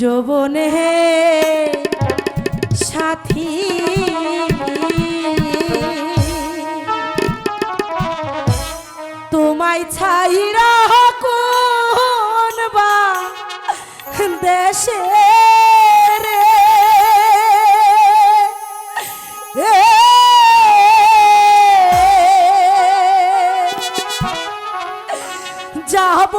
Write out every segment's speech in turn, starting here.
যৌবনে সাথী। তোমায় ছাই কোন দেশে যাব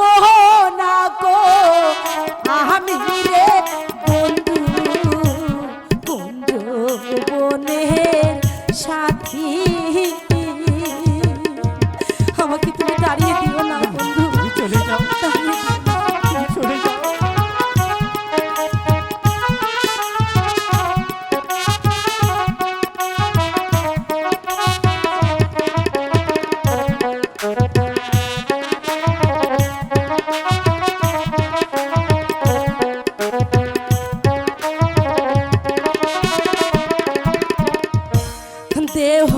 দেহ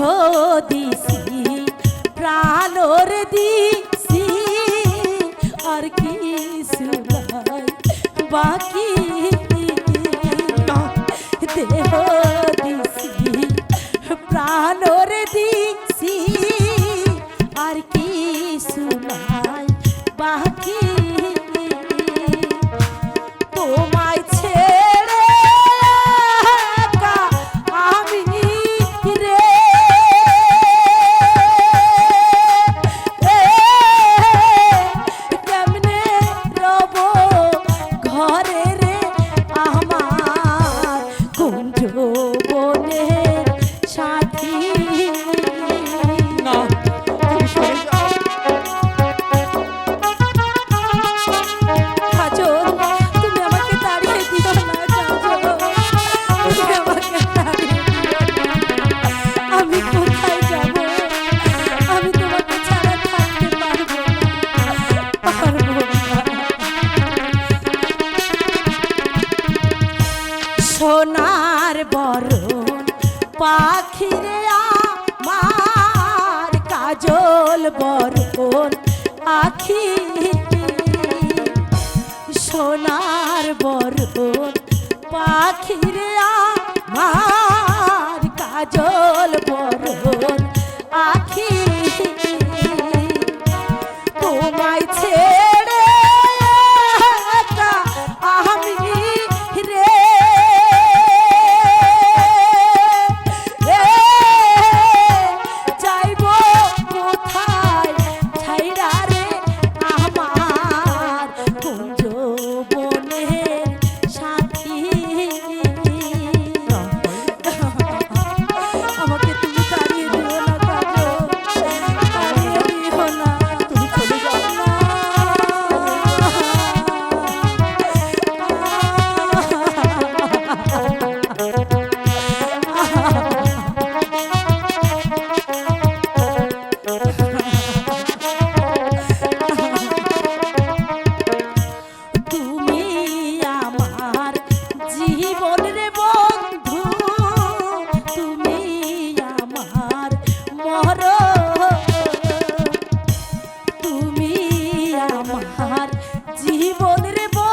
দিছি প্রাণর দিছি। আর কি বাকি দেহ দিছি প্রাণর বনে। কাজল বরপন আখি সোনার বরপন পাখির আমার কাজল বরপন আখি। তোমায় ছে জীবনের বল